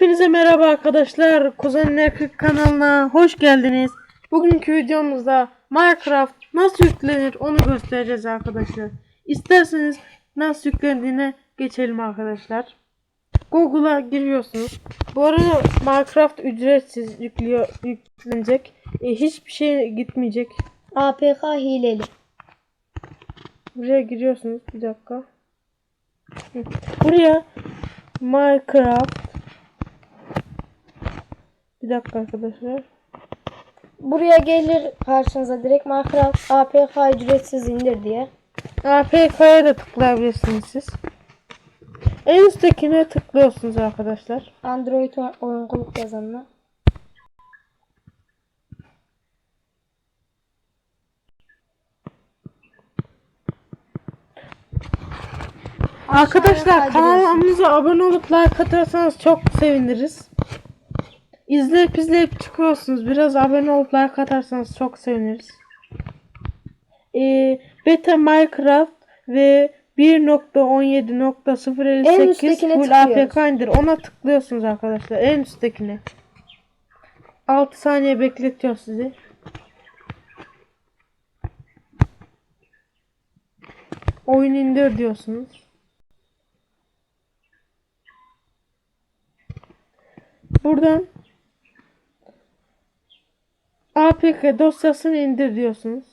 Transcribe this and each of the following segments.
Hepinize merhaba arkadaşlar. Kuzen Nefik kanalına hoş geldiniz. Bugünkü videomuzda Minecraft nasıl yüklenir onu göstereceğiz arkadaşlar. İsterseniz nasıl yüklendiğine geçelim arkadaşlar. Google'a giriyorsunuz. Bu arada Minecraft ücretsiz yüklüyor, yüklenecek. E, hiçbir şey gitmeyecek. APK hileli. Buraya giriyorsunuz. Bir dakika. Buraya Minecraft Bir dakika arkadaşlar. Buraya gelir karşınıza direkt Minecraft APK ücretsiz indir diye. APK'ya da tıklayabilirsiniz siz. En üsttekine tıklıyorsunuz arkadaşlar. Android o- oyunculuk yazanına. Arkadaşlar kanalımıza abone olup like atarsanız çok seviniriz. İzleyip izleyip çıkıyorsunuz. Biraz abone olup like atarsanız çok seviniriz. Ee, beta Minecraft ve 1.17.058 En üsttekine full. APK indir. Ona tıklıyorsunuz arkadaşlar. En üsttekine. 6 saniye bekletiyor sizi. Oyun indir diyorsunuz. Buradan APK dosyasını indir diyorsunuz.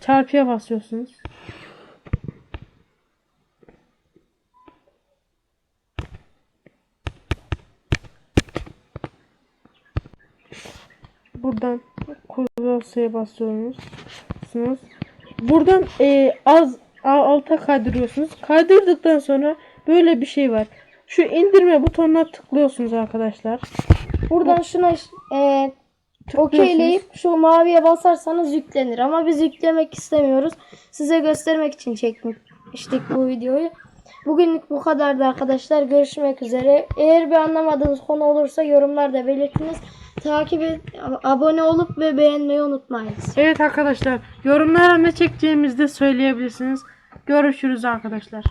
Çarpıya basıyorsunuz. Buradan dosyaya basıyorsunuz. Buradan e, az alta kaydırıyorsunuz. Kaydırdıktan sonra böyle bir şey var. Şu indirme butonuna tıklıyorsunuz arkadaşlar. Buradan şuna e, okeyleyip şu maviye basarsanız yüklenir. Ama biz yüklemek istemiyoruz. Size göstermek için çekmiştik bu videoyu. Bugünlük bu kadardı arkadaşlar. Görüşmek üzere. Eğer bir anlamadığınız konu olursa yorumlarda belirtiniz. Takip et, abone olup ve beğenmeyi unutmayınız. Evet arkadaşlar yorumlara ne çekeceğimizi de söyleyebilirsiniz. Görüşürüz arkadaşlar.